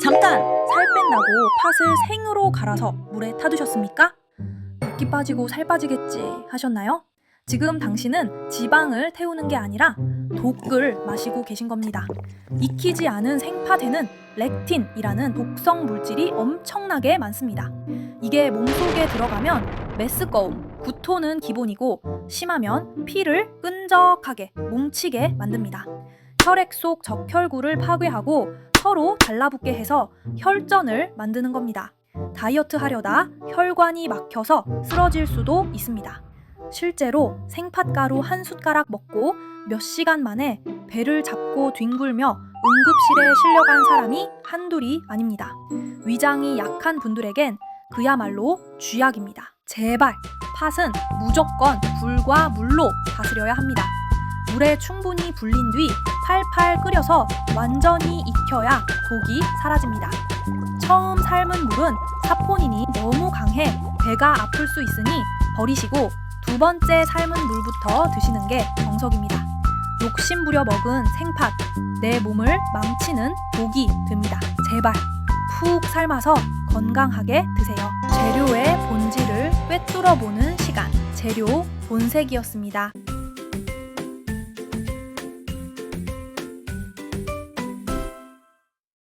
잠깐! 살 뺀다고 팥을 생으로 갈아서 물에 타두셨습니까? 붓기 빠지고 살 빠지겠지 하셨나요? 지금 당신은 지방을 태우는 게 아니라 독을 마시고 계신 겁니다. 익히지 않은 생팥에는 렉틴이라는 독성 물질이 엄청나게 많습니다. 이게 몸속에 들어가면 메스꺼움, 구토는 기본이고 심하면 피를 끈적하게 뭉치게 만듭니다. 혈액 속 적혈구를 파괴하고 서로 달라붙게 해서 혈전을 만드는 겁니다. 다이어트 하려다 혈관이 막혀서 쓰러질 수도 있습니다. 실제로 생팥가루 한 숟가락 먹고 몇 시간 만에 배를 잡고 뒹굴며 응급실에 실려간 사람이 한둘이 아닙니다. 위장이 약한 분들에겐 그야말로 쥐약입니다. 제발 팥은 무조건 불과 물로 다스려야 합니다. 물에 충분히 불린 뒤 팔팔 끓여서 완전히 익혀야 독이 사라집니다. 처음 삶은 물은 사포닌이 너무 강해 배가 아플 수 있으니 버리시고 두 번째 삶은 물부터 드시는 게 정석입니다. 욕심 부려 먹은 생팥, 내 몸을 망치는 독이 됩니다. 제발 푹 삶아서 건강하게 드세요. 재료의 본질을 꿰뚫어 보는 시간. 재료 본색이었습니다.